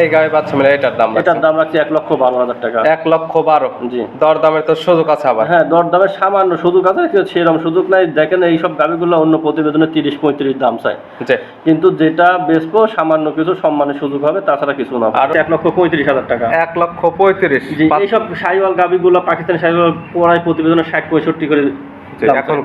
এই এটার দাম এটার দাম রাখছি এক লক্ষ বারো হাজার টাকা। এক লক্ষ বারো। জি। দর দামের তো সুযোগ আছে আবার। হ্যাঁ দর দামের সামান্য সুযোগ আছে কিন্তু সেরকম সুযোগ নাই। দেখেন এইসব গাড়িগুলো অন্য প্রতিবেদনে তিরিশ পঁয়ত্রিশ দাম চায়। কিন্তু যেটা বেচবো সামান্য কিছু সম্মানের সুযোগ হবে তাছাড়া কিছু না। আর এক লক্ষ পঁয়ত্রিশ হাজার টাকা। এক লক্ষ পঁয়ত্রিশ। জি এইসব সাইওয়াল গাবিগুলো পাকিস্তানি সাইওয়াল পড়ায় প্রতিবেদনে ষাট পঁয়ষট্টি করে এখন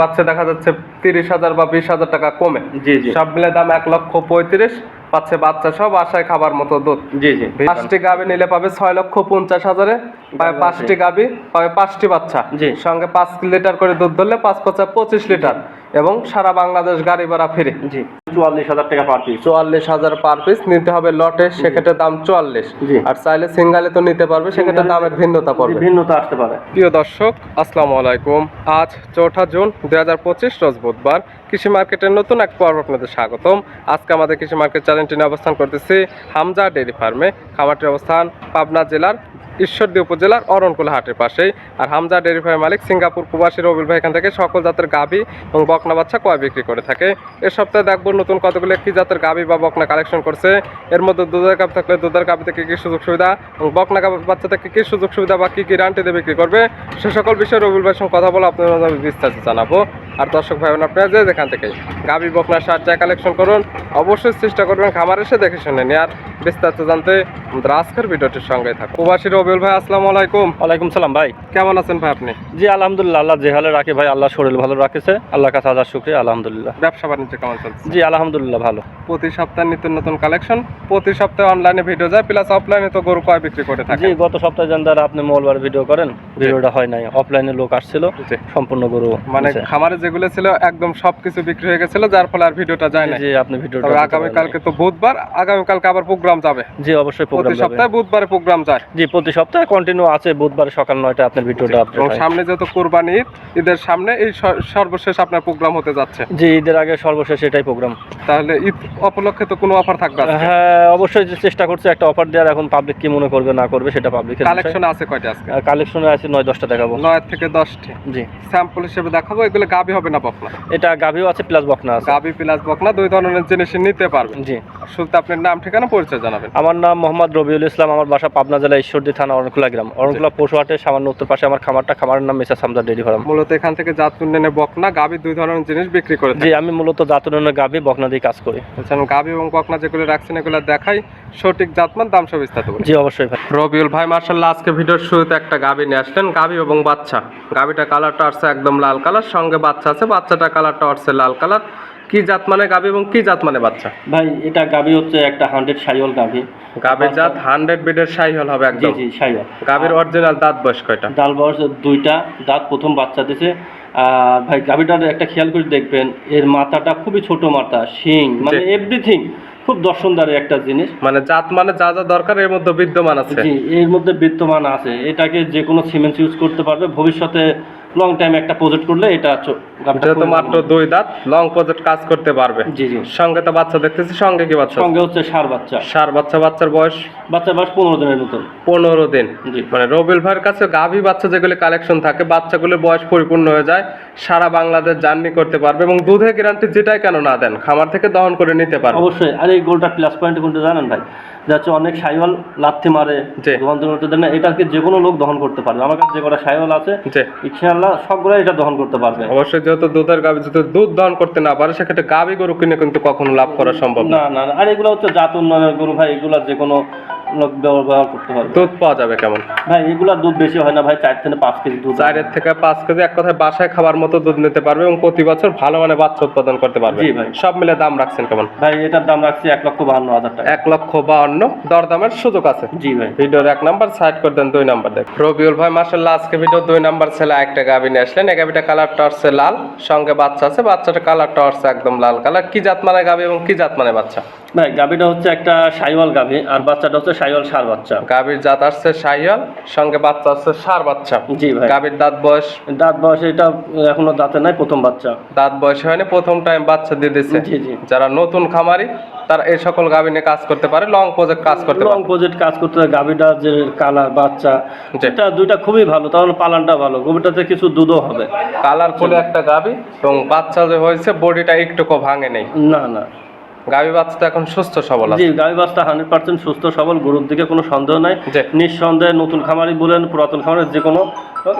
পাচ্ছে দেখা যাচ্ছে তিরিশ হাজার বা বিশ হাজার টাকা কমে। জি জি। সব মিলে দাম এক লক্ষ পঁয়ত্রিশ। পাচ্ছে বাচ্চা সব আশায় খাবার মতো দুধ। জি জি। পাঁচটি গাবি নিলে পাবে ছয় লক্ষ পঞ্চাশ হাজারে পাবে গাভী পাঁচটি গাবি পাবে পাঁচটি বাচ্চা। জি। সঙ্গে পাঁচ লিটার করে দুধ ধরলে পাঁচ পাঁচা পঁচিশ লিটার। এবং সারা বাংলাদেশ গাড়ি ভাড়া ফিরে। জি। চুয়াল্লিশ হাজার টাকা পার পিস চুয়াল্লিশ হাজার পার পিস নিতে হবে লটে সেক্ষেত্রে দাম চুয়াল্লিশ। আর চাইলে সিঙ্গালে তো নিতে পারবে সেক্ষেত্রে দামের ভিন্নতা পড়বে। ভিন্নতা আসতে পারে। প্রিয় দর্শক আসসালামু আলাইকুম। আজ চৌঠা জুন দুই হাজার পঁচিশ রোজ বুধবার। কৃষি মার্কেটের নতুন এক পর্ব আপনাদের স্বাগতম। আজকে আমাদের কৃষি মার্কেট চ্যানেলটি নিয়ে অবস্থান করতেছি হামজা ডেয়ারি ফার্মে। খামারটির অবস্থান পাবনা জেলার ঈশ্বরদী উপজেলার অরণকুলা হাটের পাশেই। আর হামজা ডেয়ারি ফার্মের মালিক সিঙ্গাপুর প্রবাসী রবিল ভাই এখান থেকে সকল জাতের গাভী এবং বকনা বাচ্চা কয় বিক্রি করে থাকে। এ সপ্তাহে দেখব নতুন কতগুলো কি জাতের গাভী বা বকনা কালেকশন করছে। এর মধ্যে দুধের কাপ থাকলে দুধের কাপিতে থেকে কী সুযোগ সুবিধা এবং বকনা কাপ বাচ্চা থেকে কী সুযোগ সুবিধা বা কী কী রান্টিতে বিক্রি করবে? সে সকল বিষয়ে রবিল ভাইয়ের সঙ্গে কথা বলে আমি বিস্তারিত জানাব। আর দর্শক ভাই বোন আপনারা যে যেখান থেকে গাভী বকনা সার চা কালেকশন করুন অবশ্যই চেষ্টা করবেন খামার এসে দেখে শুনে নিয়ে। আর বিস্তারিত জানতে আমাদের আজকের ভিডিওটির সঙ্গে থাকুন। প্রবাসী রবিউল ভাই আসসালামু আলাইকুম। ওয়ালাইকুম সালাম ভাই। কেমন আছেন ভাই আপনি? জি আলহামদুলিল্লাহ আল্লাহ যে হালে রাখে ভাই আল্লাহ শরীর ভালো রাখেছে আল্লাহ কাছে হাজার শুক্রিয়া আলহামদুলিল্লাহ। ব্যবসা বাণিজ্য কেমন চলছে? জি আলহামদুলিল্লাহ ভালো। প্রতি সপ্তাহে নিত্য নতুন কালেকশন প্রতি সপ্তাহে অনলাইনে ভিডিও যায় প্লাস অফলাইনে তো গরু কয় বিক্রি করে জি থাকে গত সপ্তাহে জান দ্বারা আপনি মঙ্গলবার ভিডিও করেন ভিডিওটা হয় নাই অফলাইনে লোক আসছিল সম্পূর্ণ গরু মানে খামারে যেগুলো ছিল একদম সবকিছু বিক্রি হয়ে গেছিল যার ফলে আর ভিডিওটা যায় না জি আপনি ভিডিওটা তবে দিতে আগামীকালকে পারেন। তো বুধবার আগামীকালকে আবার প্রোগ্রাম যাবে। জি অবশ্যই প্রোগ্রাম প্রতি সপ্তাহে বুধবারে প্রোগ্রাম যায়। জি প্রতি সপ্তাহে কন্টিনিউ আছে বুধবার সকাল নয়টা আপনার ভিডিওটা আপলোড হয় সামনে যেহেতু কোরবানি ঈদ ঈদের সামনে এই সর্বশেষ আপনার প্রোগ্রাম হতে যাচ্ছে। জি ঈদের আগে সর্বশেষ এটাই প্রোগ্রাম। তাহলে ঈদ উপলক্ষে তো কোনো অফার থাকবে হ্যাঁ অবশ্যই যে চেষ্টা করছে একটা অফার দেওয়ার এখন পাবলিক কি মনে করবে না করবে সেটা পাবলিকের কালেকশন আছে কয়টা আজকে? কালেকশনে আছে নয় দশটা দেখাবো। নয় থেকে দশটি। জি। স্যাম্পল হিসেবে দেখাবো এগুলো গাবি হবে না বকনা? এটা গাভিও আছে প্লাস বকনা আছে। গাবি প্লাস বকনা দুই ধরনের জিনিস নিতে পারবেন। জি। শুধু আপনার নাম ঠিকানা পরিচয় জানাবেন। আমার নাম মোহাম্মদ রবিউল ইসলাম আমার বাসা পাবনা জেলা ঈশ্বরদী থানা অরণকুলা গ্রাম। অরণকুলা পশুহাটের সামান্য উত্তর পাশে আমার খামারটা খামারের নাম মেসা সামদা ডেরি ফার্ম। মূলত এখান থেকে জাত উন্নয়নে বকনা গাবি দুই ধরনের জিনিস বিক্রি করে জি আমি মূলত জাতুনের গাভি বকনা দিয়ে কাজ করি। থাকেন গাবি এবং বকনা যেগুলো রাখছেন এগুলো দেখাই। সঠিক জাতমান দাম সব বিস্তারিত জি অবশ্যই ভাই। রবিউল ভাই মার্শাল্লাহ আজকে ভিডিওর শুরুতে একটা গাবি নিয়ে আসলেন। গাবি এবং বাচ্চা। গাবিটা কালারটা আসছে একদম লাল কালার সঙ্গে বাচ্চা আছে বাচ্চাটা কালারটা আসছে লাল কালার। কি জাত মানে গাবি এবং কি জাত মানে বাচ্চা? ভাই এটা গাভি হচ্ছে একটা হান্ড্রেড সাইওয়াল গাভি। গাবির জাত হান্ড্রেড বিডের সাইহল হবে একদম। জি জি সাইওয়াল গাবির অরিজিনাল দাঁত বয়স কয়টা? ডাল বয়স দুইটা দাঁত প্রথম বাচ্চা দিছে। আর ভাই গাভিটার একটা খেয়াল করে দেখবেন এর মাথাটা খুবই ছোট মাথা শিং মানে। এভরিথিং খুব দর্শনদারি একটা জিনিস। মানে জাত মানে যা যা দরকার এর মধ্যে বিদ্যমান আছে। জি এর মধ্যে বিদ্যমান আছে। এটাকে যে কোনো সিমেন্ট ইউজ করতে পারবে। ভবিষ্যতে লং টাইম একটা প্রজেক্ট করলে এটা যেহেতু মাত্র দুই দাঁত লং প্রজেক্ট কাজ করতে পারবে। জি জি। সঙ্গে তো বাচ্চা দেখতেছি সঙ্গে কি বাচ্চা? সঙ্গে হচ্ছে সার বাচ্চা। সার বাচ্চা বাচ্চার বয়স? বাচ্চা বয়স পনেরো দিনের মতন। পনেরো দিন। জি। মানে রবিল ভাইয়ের কাছে গাভী বাচ্চা যেগুলি কালেকশন থাকে বাচ্চাগুলোর বয়স পরিপূর্ণ হয়ে যায় সারা বাংলাদেশ জার্নি করতে পারবে এবং দুধের গ্যারান্টি যেটাই কেন না দেন খামার থেকে দহন করে নিতে পারবে। অবশ্যই। আর এই গোলটা প্লাস পয়েন্ট কোনটা জানেন ভাই যাচ্ছে অনেক সাইওয়াল লাথি মারে। দহন করতে দেয় না এটাকে যে কোনো লোক দহন করতে পারবে আমার কাছে যে কটা সাইওয়াল আছে ইনশাআল্লাহ সবগুলো এটা দহন করতে পারবে অবশ্যই যেহেতু দুধের গাবি যদি দুধ দহন করতে না পারে সেক্ষেত্রে গাবি গরু কিনে কিন্তু কখনো লাভ করা সম্ভব না না। আর এগুলো হচ্ছে জাত উন্নয়নের গরু ভাই এগুলো যে কোনো ব্যবহার করতে পারবে দুধ পাওয়া যাবে কেমন? ভাই এগুলা দুধ বেশি হয় না ভাই চার থেকে পাঁচ কেজি দুধ। চারের থেকে পাঁচ কেজি এক কথায় বাসায় খাবার মতো দুধ নিতে পারবে এবং প্রতি বছর ভালো মানে বাচ্চা উৎপাদন করতে পারবে। জি ভাই। সব মিলে দাম রাখছেন কেমন? ভাই এটার দাম রাখছি এক লক্ষ বাহান্ন হাজার টাকা। এক লক্ষ বাউন্ন দরদামের সুযোগ আছে। জি ভাই। ভিডিওর এক নাম্বার সাইড করে দেন দুই নাম্বার দেখ। রবিউল ভাই মার্শাল্লাহ আজকে ভিডিও দুই নাম্বার ছেলে একটা গাভি নিয়ে আসলেন। এই গাভিটা কালারটা হচ্ছে লাল সঙ্গে বাচ্চা আছে। বাচ্চাটা কালারটা হচ্ছে একদম লাল কালার কি জাত মানে গাভি এবং কি জাত মানে বাচ্চা? ভাই গাভিটা হচ্ছে একটা সাইওয়াল গাভি আর বাচ্চাটা হচ্ছে সাইওয়াল সার বাচ্চা। গাভির জাত আসছে সাইয়াল সঙ্গে বাচ্চা আসছে সার বাচ্চা। জি ভাই। গাভির দাঁত বয়স? দাঁত বয়সে এটা এখনও দাঁতে নাই প্রথম বাচ্চা। দাঁত বয়স হয়নি প্রথম টাইম বাচ্চা দিয়ে দিচ্ছে জি জি। যারা নতুন খামারি তারা এই সকল গাভি নিয়ে কাজ করতে পারে লং প্রজেক্ট কাজ করতে লং পারে প্রজেক্ট কাজ করতে হয় গাভিটা যে কালার বাচ্চা। এটা দুইটা খুবই ভালো তাহলে পালানটা ভালো গভীরটাতে কিছু দুধও হবে। কালার কালারফুল একটা গাভি এবং বাচ্চা যে হয়েছে বডিটা একটুকু ভাঙে নেই। না না। গাভী বাচ্চা এখন সুস্থ সবল জি গাভী বাচ্চা হান্ড্রেড পার্সেন্ট সুস্থ সবল গরুর দিকে কোনো সন্দেহ নাই। নিঃসন্দেহে নতুন খামারি বলেন পুরাতন খামারের যে কোনো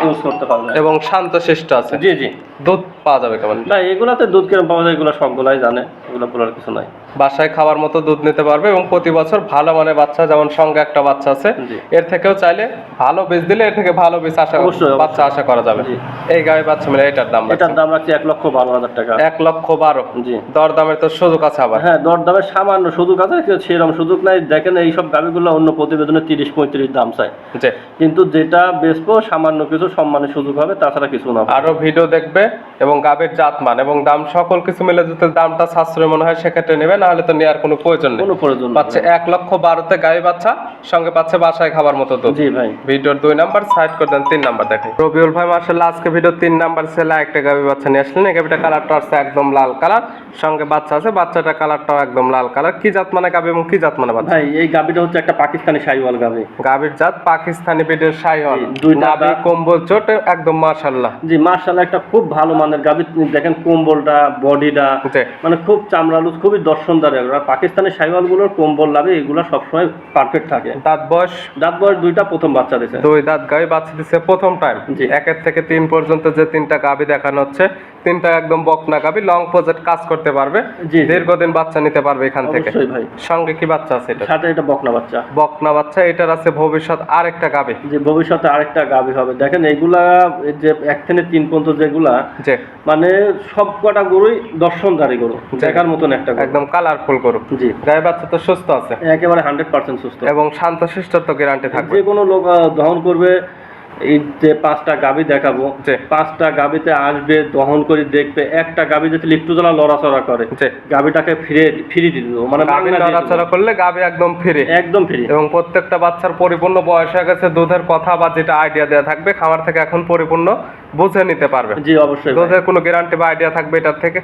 ইউজ করতে এবং শান্ত শিষ্ট আছে। জি জি। দুধ পাওয়া যাবে কেমন? না এগুলাতে দুধ কিরম পাওয়া যায় এগুলো সবগুলাই জানে। এগুলো বলার কিছু নাই। বাসায় খাবার মতো দুধ নিতে পারবে এবং প্রতি বছর ভালো মানের বাচ্চা যেমন সঙ্গে একটা বাচ্চা আছে এর থেকেও চাইলে ভালো বীজ দিলে এর থেকে ভালো বীজ আশা। বাচ্চা আশা করা যাবে। এই গাভী বাচ্চা মিলে এটার দাম এটার দাম রাখছি এক লক্ষ বারো হাজার টাকা। এক লক্ষ বারো। জি। দর দামের তো সুযোগ আছে আবার। হ্যাঁ দর দামে সামান্য সুযোগ আছে কিন্তু সেরকম সুযোগ নাই। দেখেন এইসব গাড়িগুলো অন্য প্রতিবেদনে তিরিশ পঁয়ত্রিশ দাম চায়। কিন্তু যেটা বেচবো সামান্য কিছু সম্মানের সুযোগ হবে তাছাড়া কিছু না। আরও ভিডিও দেখবে এবং গাভীর জাতমান এবং দাম সকল কিছু মিলে যদি দামটা সাশ্রয় মনে হয় সেক্ষেত্রে নেবে না হলে তো নেওয়ার কোনো প্রয়োজন নেই। কোনো প্রয়োজন পাচ্ছে এক লক্ষ বারোতে গাভী বাচ্চা সঙ্গে পাচ্ছে বাসায় খাবার মতো দুধ। জি ভাই। ভিডিওর দুই নাম্বার সাইড করে দেন তিন নাম্বার দেখেন রবিউল ভাই মার্শাল্লাহ আজকে ভিডিও তিন নাম্বার ছেলে একটা গাভী বাচ্চা নিয়ে আসলেন। এই গাভীটা কালারটা আছে একদম লাল কালার সঙ্গে বাচ্চা আছে বাচ্চাটা কালারটাও একদম লাল কালার কি জাত মানে গাভী এবং কি জাত মানে বাচ্চা? ভাই এই গাবিটা হচ্ছে একটা পাকিস্তানি সাইওয়াল গাবি গাভীর জাত পাকিস্তানি সাইহল জি, দুইটা নাভি দাঁত। কম্বল চোট একদম মার্শাল্লাহ জি মার্শাল একটা খুব ভালো মানের গাবি দেখেন কম্বলটা বডিটা মানে খুব চামড়ালুজ খুবই দর্শনদারি পাকিস্তানি সাইওয়ালগুলোর কম্বল লাভে এগুলো সবসময় পারফেক্ট থাকে। দাঁত বয়স? দাঁত বয়স দুইটা প্রথম বাচ্চা দিছে। দুই দাঁত গাভী বাচ্চা দিচ্ছে প্রথম টাইম জি। একের থেকে তিন পর্যন্ত যে তিনটা গাভী দেখানো হচ্ছে তিনটা একদম বকনা গাভী লং প্রজেক্ট কাজ করতে পারবে। জি, জি। দীর্ঘদিন বাচ্চা নিতে পারবে এখান থেকে। ভাই। সঙ্গে কি বাচ্চা আছে এটা সাথে এটা বকনা বাচ্চা। বকনা বাচ্চা এটার আছে ভবিষ্যৎ আরেকটা গাবে যে ভবিষ্যতে আরেকটা গাবি হবে। দেখেন এইগুলা এগুলা যে এক থেকে তিন পর্যন্ত যেগুলা মানে সব কটা গরুই দর্শনদারি গরু দেখার মতন একটা একদম কালারফুল গরু। জি। গায়ে বাচ্চা তো সুস্থ আছে। একেবারে হান্ড্রেড পার্সেন্ট সুস্থ। এবং শান্ত শিষ্টর তো গ্যারান্টি থাকবে। যে কোনো লোক দহন করবে এই যে পাঁচটা গাবি দেখাবো পাঁচটা গাবিতে আসবে দহন করে দেখবে একটা গাবি যদি লিপ্টুজলা লড়াচড়া করে। গাবিটাকে ফিরে ফিরে দিয়ে দেবো মানে নড়াচড়া দেবো। করলে গাভী একদম ফিরে। একদম ফ্রি। এবং প্রত্যেকটা বাচ্চার পরিপূর্ণ বয়স হয়ে গেছে দুধের কথা বা যেটা আইডিয়া দেওয়া থাকবে খাবার থেকে এখন পরিপূর্ণ বুঝে নিতে পারবে। জি অবশ্যই দুধের কোনো গ্যারান্টি বা আইডিয়া থাকবে এটার থেকে?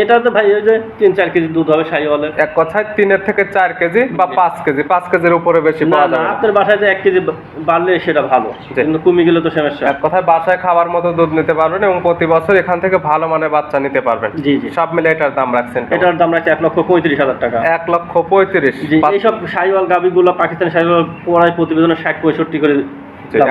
এটা তো ভাই ওই যে তিন চার কেজি দুধ হবে সাইওয়ালের এক কথায় তিনের থেকে চার কেজি বা পাঁচ কেজি। পাঁচ কেজির উপরে বেশি পাওয়া যাবে আপনার বাসায় যে এক কেজি বাড়লে সেটা ভালো। কিন্তু কমে গেলে তো সমস্যা। এক কথায় বাসায় খাবার মতো দুধ নিতে পারবেন এবং প্রতি বছর এখান থেকে ভালো মানের বাচ্চা নিতে পারবেন। জি জি। সব মিলে এটার দাম রাখছেন এটার দাম রাখছে এক লক্ষ পঁয়ত্রিশ হাজার টাকা। এক লক্ষ পঁয়ত্রিশ এইসব সাইওয়াল গাবিগুলো পাকিস্তানি সাইওয়াল পড়ায় প্রতিবেদনে ষাট পঁয়ষট্টি করে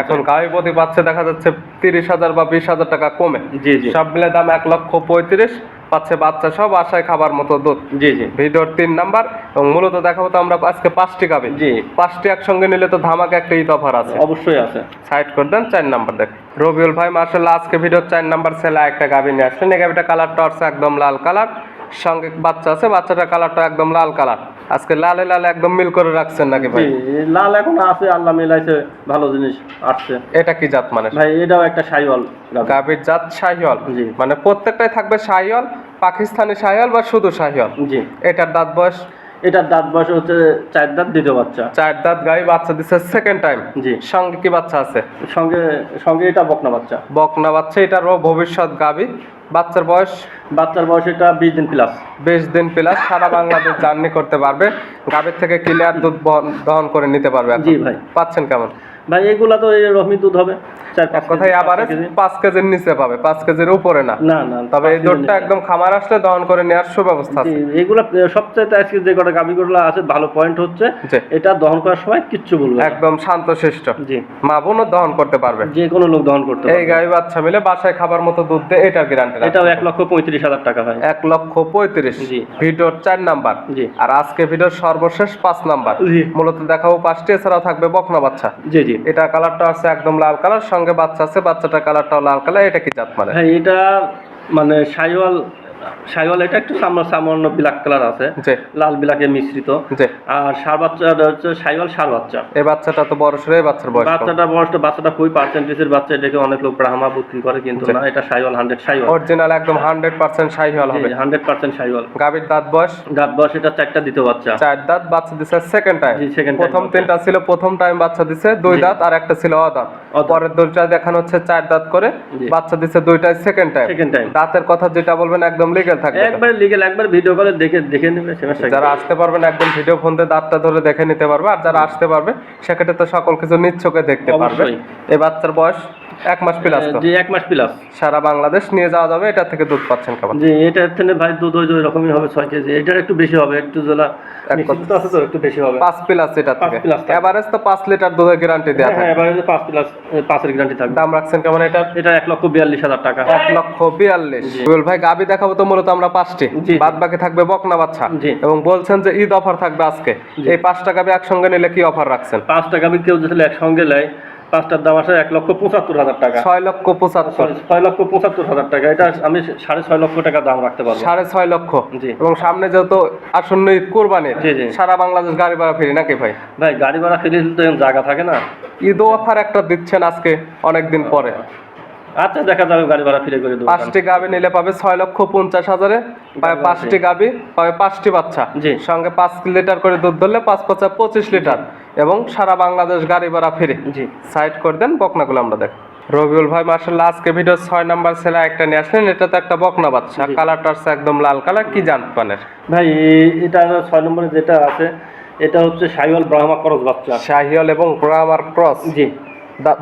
এখন গাড়ি প্রতি বাচ্চা দেখা যাচ্ছে তিরিশ হাজার বা বিশ হাজার টাকা কমে। জি জি। সব মিলে দাম এক লক্ষ পঁয়ত্রিশ। পাচ্ছে বাচ্চা সব আশায় খাবার মতো দুধ। জি জি। ভিডিওর তিন নাম্বার এবং মূলত দেখাবো তো আমরা আজকে পাঁচটি গাবে জি। পাঁচটি একসঙ্গে নিলে তো ধামাকা একটা ঈদ অফার আছে। অবশ্যই আছে। সাইড করে দেন চার নাম্বার দেখ। রবিউল ভাই মার্শাল্লাহ আজকে ভিডিওর চার নাম্বার ছেলে একটা গাভি নিয়ে আসলেন। এই গাভিটা কালার টর্চ একদম লাল কালার। সঙ্গে বাচ্চা আছে বাচ্চাটার কালারটা একদম লাল কালার আজকে লালে লালে একদম মিল করে রাখছেন নাকি ভাই? লাল এখন আছে আল্লাহ মিলাইছে ভালো জিনিস আসছে। এটা কি জাত মানে? ভাই এটাও একটা সাইওয়াল গাবি। গাভির জাত শাহিওয়াল। মানে প্রত্যেকটাই থাকবে শাহিওয়াল পাকিস্তানি শাহিওয়াল বা শুধু শাহিওয়াল? জি। এটার দাঁত বয়স? এটার দাঁত বয়স হচ্ছে চার দাঁত দ্বিতীয় বাচ্চা। চার দাঁত গাই বাচ্চা দিচ্ছে সেকেন্ড টাইম জি। সঙ্গে কি বাচ্চা আছে? সঙ্গে সঙ্গে এটা বকনা বাচ্চা। বকনা বাচ্চা এটারও ভবিষ্যৎ গাবি বাচ্চার বয়স? বাচ্চার বয়স এটা বিশ দিন প্লাস বিশ দিন প্লাস সারা বাংলাদেশ জার্নি করতে পারবে। গাভীর থেকে ক্লিয়ার দুধ বহন- দহন করে নিতে পারবে জি ভাই। পাচ্ছেন কেমন? ভাই এগুলা তো এই রহমি দুধ হবে। এক কথায় আবার পাঁচ কেজির নিচে পাবে পাঁচ কেজির উপরে না। না না তবে এই একদম খামার আসলে দহন করে নেওয়ার সুব্যবস্থা আছে। এগুলা সবচেয়ে আজকে যে কটা গাভিগুলো আছে ভালো পয়েন্ট হচ্ছে। এটা দহন করার সময় কিচ্ছু বলবে একদম জি। মা বোনও দহন করতে পারবে। যে কোনো লোক দহন করতে এই গাই বাচ্চা মিলে বাসায় খাবার মতো দুধ দেয় এটার গ্যারান্টি এটাও এক লক্ষ পঁয়ত্রিশ হাজার টাকা ভাই এক লক্ষ পঁয়ত্রিশ। জি। ভিডিওর চার নাম্বার। জি। আর আজকে ভিডিওর সর্বশেষ পাঁচ নাম্বার। মূলত দেখাবো পাঁচটি এছাড়াও থাকবে বকনা বাচ্চা। জি জি। এটা কালারটা আছে একদম লাল কালার সঙ্গে বাচ্চা আছে, বাচ্চাটার কালারটা লাল কালার এটা কি জাত মানে? হ্যাঁ এটা মানে সাইওয়াল সাইওয়াল এটা একটু সামান্য ব্ল্যাক কালার আছে। লাল বিলাকে মিশ্রিত। আর সার হচ্ছে সাইওয়াল সার বাচ্চা। এই বাচ্চাটা তো বড় সরে বাচ্চার বয়স। বাচ্চাটা বয়সটা বাচ্চাটা খুবই পার্সেন্টেজের বাচ্চা এটাকে অনেক লোক ব্রাহ্মা বিক্রি করে কিন্তু না এটা সাইওয়াল হান্ড্রেড সাইওয়াল অরিজিনাল একদম হান্ড্রেড পার্সেন্ট হবে। হান্ড্রেড পার্সেন্ট সাইওয়াল গাভীর দাঁত বয়স? দাঁত বয়স এটা চারটা দ্বিতীয় বাচ্চা। চার দাঁত বাচ্চা দিছে সেকেন্ড টাইম প্রথম তিনটা ছিল প্রথম টাইম বাচ্চা দিছে দুই দাঁত আর একটা ছিল অদাঁত। পরের দুইটা দেখানো হচ্ছে চার দাঁত করে বাচ্চা দিছে দুইটাই সেকেন্ড টাইম সেকেন্ড টাইম দাঁতের কথা যেটা বলবেন একদম লিগেল থাকবে একবার লিগেল একবার ভিডিও কলে দেখে দেখে নেবে সমস্যা যারা আসতে পারবেন একদম ভিডিও ফোন দিয়ে দাঁতটা ধরে দেখে নিতে পারবে আর যারা আসতে পারবে সেক্ষেত্রে তো সকল কিছু নিচ্ছকে দেখতে পারবে। এই বাচ্চার বয়স এক মাস প্লাস তো? যে এক মাস প্লাস সারা বাংলাদেশ নিয়ে যাওয়া যাবে এটা থেকে দুধ পাচ্ছেন কেমন? এটার থেকে ভাই দুধ ওই রকমই হবে ছয় কেজি। এটার একটু বেশি হবে একটু জেলা এক আছে তো একটু বেশি হবে। পাঁচ প্লাস এটা থেকে। এভারেজ তো পাঁচ লিটার দুধের গ্যারান্টি দেওয়া হ্যাঁ থাকে। এবারে পাঁচ প্লাস পাঁচের গ্যারান্টি থাকবে। দাম রাখছেন কেমন এটা? এটা এক লক্ষ বিয়াল্লিশ হাজার টাকা। এক লক্ষ বিয়াল্লিশ। রুবেল ভাই গাবি দেখাবো তো মূলত আমরা পাঁচটি। জি। বাদ বাকি থাকবে বকনা বাচ্চা। এবং বলছেন যে ঈদ অফার থাকবে আজকে। এই পাঁচটা গাবি একসঙ্গে নিলে কি অফার রাখছেন? পাঁচ টাকা আমি কেউ যদি একসঙ্গে নেয় পাঁচটার দাম আসে এক লক্ষ পঁচাত্তর হাজার টাকা। ছয় লক্ষ পঁচাত্তর। ছয় লক্ষ পঁচাত্তর হাজার টাকা। এটা আমি সাড়ে ছয় লক্ষ টাকা দাম রাখতে পারব। সাড়ে ছয় লক্ষ। জি। এবং সামনে যেহেতু আসন্ন ঈদ কোরবানির। সারা বাংলাদেশ গাড়ি ভাড়া ফিরি নাকি ভাই? ভাই গাড়ি ভাড়া ফেরি তো জায়গা থাকে না। ঈদ অফার একটা দিচ্ছেন আজকে অনেকদিন পরে। আচ্ছা দেখা যাবে গাড়ি ভাড়া ফিরে করে দেবো। পাঁচটি গাবি নিলে পাবে ছয় লক্ষ পঞ্চাশ হাজারে পাবে পাঁচটি গাবি পাবে পাঁচটি বাচ্চা। জি। সঙ্গে পাঁচ লিটার করে দুধ ধরলে পাঁচ পাঁচা পঁচিশ লিটার। এবং সারা বাংলাদেশ গাড়ি ভাড়া ফিরে। জি। সাইড করে দেন বকনাগুলো আমরা দেখ রবিউল ভাই মার্শাল্লাহ আজকে ভিডিও ছয় নাম্বার ছেলে একটা নিয়ে আসলেন এটা তো একটা বকনা বাচ্চা। কালারটা হচ্ছে একদম লাল কালার কি জান পানের ভাই এটা ছয় নম্বরে যেটা আছে এটা হচ্ছে সাইওয়াল ব্রাহ্মা করস বাচ্চা। শাহিওল এবং গ্রামার ক্রস। জি।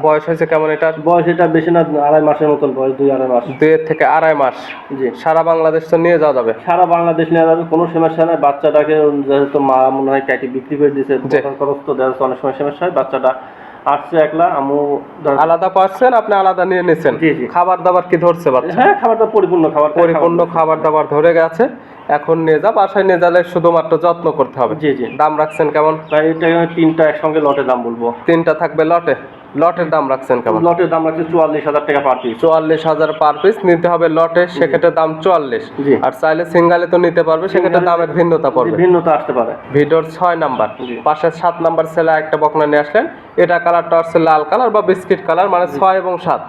বয়স হয়েছে কেমন এটার? বয়স এটা বেশি না আড়াই মাসের মতন বয়স দুই আড়াই মাস। দুই থেকে আড়াই মাস। জি। সারা বাংলাদেশ তো নিয়ে যাওয়া যাবে? সারা বাংলাদেশ নেওয়া যাবে কোনো সমস্যা নাই। বাচ্চাটাকে যেহেতু মা মনে হয় ক্যাটি বিক্রি করে দিয়েছে খরচ তো দেখা অনেক সময় সমস্যা হয়। বাচ্চাটা আসছে একলা আমু আলাদা পাচ্ছেন আপনি আলাদা নিয়ে নিছেন। খাবার দাবার কি ধরছে বাচ্চা? হ্যাঁ খাবারটা পরিপূর্ণ খাবার পরিপূর্ণ খাবার দাবার ধরে গেছে। এখন নিয়ে যা বাসায় নিয়ে গেলে শুধুমাত্র যত্ন করতে হবে। জি জি। দাম রাখছেন কেমন? এটা তিনটা একসঙ্গে লটে দাম বলব। তিনটা থাকবে লটে? লটের দাম রাখছেন কেমন? লটের দাম রাখছে চুয়াল্লিশ হাজার টাকা পার পিস চুয়াল্লিশ হাজার পার পিস নিতে হবে লটে সেক্ষেত্রে দাম চুয়াল্লিশ। আর চাইলে সিঙ্গালে তো নিতে পারবে সেক্ষেত্রে দামের ভিন্নতা পড়বে। ভিন্নতা আসতে পারে। ভিডিওর ছয় নাম্বার। পাশে সাত নাম্বার ছেলে একটা বকনা নিয়ে আসলেন। এটা কালারটা হচ্ছে লাল কালার বা বিস্কিট কালার মানে ছয় এবং সাত।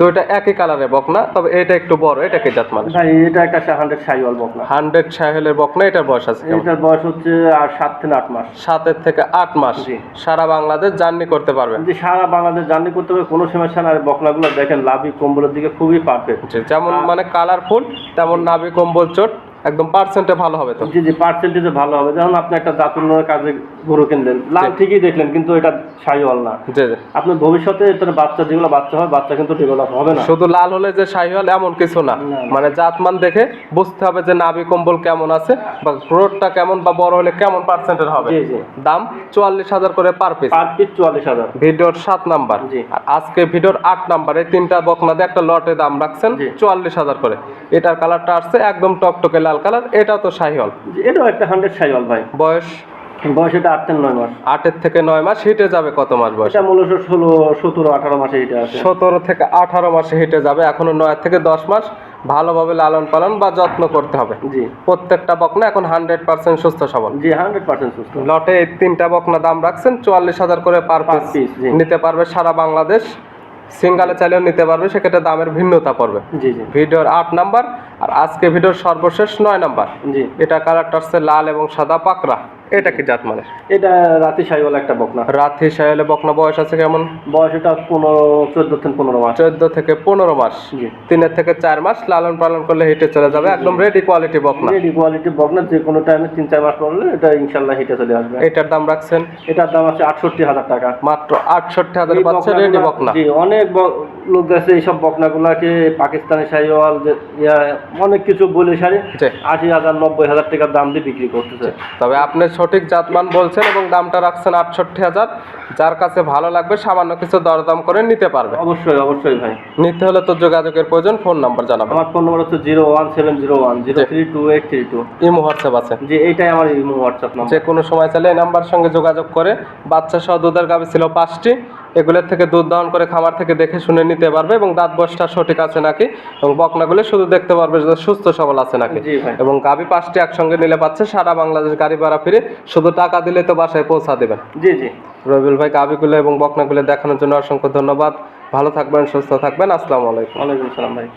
দুইটা একই কালারের বকনা তবে এটা একটু বড় এটা কি জাত মানে ভাই এটা একটা হান্ড্রেড সাইওয়াল বকনা। হান্ড্রেড সাহেলের বকনা এটার বয়স আছে? এটার বয়স হচ্ছে আর সাত থেকে আট মাস। সাতের থেকে আট মাস। সারা বাংলাদেশ জার্নি করতে পারবেন। সারা বাংলাদেশ জার্নি করতে হবে কোনো সমস্যা না আর বকনাগুলো দেখেন লাভি কম্বলের দিকে খুবই পারফেক্ট জি, যেমন মানে কালারফুল তেমন নাভি কম্বল চোট। একদম পার্সেন্টে ভালো হবে তো। জি জি পার্সেন্টেজে ভালো হবে। যখন আপনি একটা জাতুন্নর কাজে গরু কিনলেন। লাল ঠিকই দেখলেন কিন্তু এটা সাইওয়াল না। জি জি। আপনি ভবিষ্যতে এটার বাচ্চা যেগুলো বাচ্চা হয় বাচ্চা কিন্তু ডেভেলপ হবে না। শুধু লাল হলে যে শাহিওয়াল এমন কিছু না। মানে জাতমান দেখে বুঝতে হবে যে নাভি কম্বল কেমন আছে বা গ্রোথটা কেমন বা বড় হলে কেমন পার্সেন্টের হবে। জি জি। দাম চুয়াল্লিশ হাজার করে পার পিস পার পিস চুয়াল্লিশ হাজার। ভিডিওর সাত নাম্বার। জি। আর আজকে ভিডিওর আট নাম্বার এই তিনটা বকনাতে একটা লটে দাম রাখছেন। চুয়াল্লিশ হাজার করে। এটার কালারটা আসছে একদম টকটকে লাল কালার এটাও তো শাহিওয়াল। এটাও একটা হান্ড্রেড সাইওয়াল ভাই। বয়স? বয়স এটা আট থেকে নয় মাস। আটের থেকে নয় মাস হিটে যাবে কত মাস বয়স? এটা মূলত ষোলো সতেরো আঠারো মাসে এটা আছে সতেরো থেকে আঠারো মাসে হেঁটে যাবে এখনও নয় থেকে দশ মাস। ভালোভাবে লালন পালন বা যত্ন করতে হবে। জি। প্রত্যেকটা বকনা এখন হান্ড্রেড পার্সেন্ট সুস্থ সবল। জি হান্ড্রেড পার্সেন্ট সুস্থ। লটে এই তিনটা বকনা দাম রাখছেন চুয়াল্লিশ হাজার করে পার পিস নিতে পারবে সারা বাংলাদেশ। সিঙ্গালে চাইলেও নিতে পারবে সেক্ষেত্রে দামের ভিন্নতা পড়বে। জি জি। ভিডিওর আট নাম্বার আর আজকে ভিডিওর সর্বশেষ নয় নাম্বার। জি। এটা কালারটা হচ্ছে লাল এবং সাদা পাকড়া। এটা কি জাত মানে? এটা রাতি সাইওয়াল একটা বকনা। রাথি সাহেলে বকনা বয়স আছে কেমন? বয়স এটা পনেরো চোদ্দ থেকে পনেরো মাস। চোদ্দ থেকে পনেরো মাস। তিনের থেকে চার মাস লালন পালন করলে হেঁটে চলে যাবে। একদম রেডি কোয়ালিটি বকনা। রেডি কোয়ালিটি বকনা যে কোনো টাইমে তিন চার মাস পড়লে এটা ইনশাল্লাহ হিটে চলে আসবে। এটার দাম রাখছেন? এটার দাম আছে আটষট্টি হাজার টাকা। মাত্র আটষট্টি হাজার পাচ্ছে রেডি বকনা। জি অনেক লোক আছে এইসব বকনাগুলাকে পাকিস্তানি সাইওয়াল যে অনেক কিছু বলে সারি। আশি হাজার নব্বই হাজার টাকার দাম দিয়ে বিক্রি করতেছে। তবে আপনি সঠিক জাতমান বলছেন এবং দামটা রাখছেন আটষট্টি হাজার। যার কাছে ভালো লাগবে সামান্য কিছু দরদাম করে নিতে পারবে। অবশ্যই অবশ্যই ভাই। নিতে হলে তো যোগাযোগের প্রয়োজন ফোন নাম্বার জানাবেন। আমার ফোন নাম্বার হচ্ছে zero one seven zero one zero three two eight three two. Imo WhatsApp আছে। যে এইটাই আমার ইমো হোয়াটসঅ্যাপ নাম্বার। যে কোনো সময় চাইলে এই নাম্বার সঙ্গে যোগাযোগ করে বাচ্চা সহ দুধের গাবে ছিল পাঁচটি। এগুলোর থেকে দুধ দহন করে খামার থেকে দেখে শুনে নিতে পারবে এবং দাঁত বসটা সঠিক আছে নাকি? এবং বকনাগুলো শুধু দেখতে পারবে যে সুস্থ সবল আছে নাকি? এবং গাভী পাঁচটি একসঙ্গে নিলে পাচ্ছে সারা বাংলাদেশ গাড়ি ভাড়া ফিরে শুধু টাকা দিলে তো বাসায় পৌঁছা দেবেন। জি জি। রবিউল ভাই গাভীগুলো এবং বকনাগুলো দেখানোর জন্য অসংখ্য ধন্যবাদ। ভালো থাকবেন সুস্থ থাকবেন। আসসালামু আলাইকুম। ওয়ালাইকুম আসসালাম ভাই।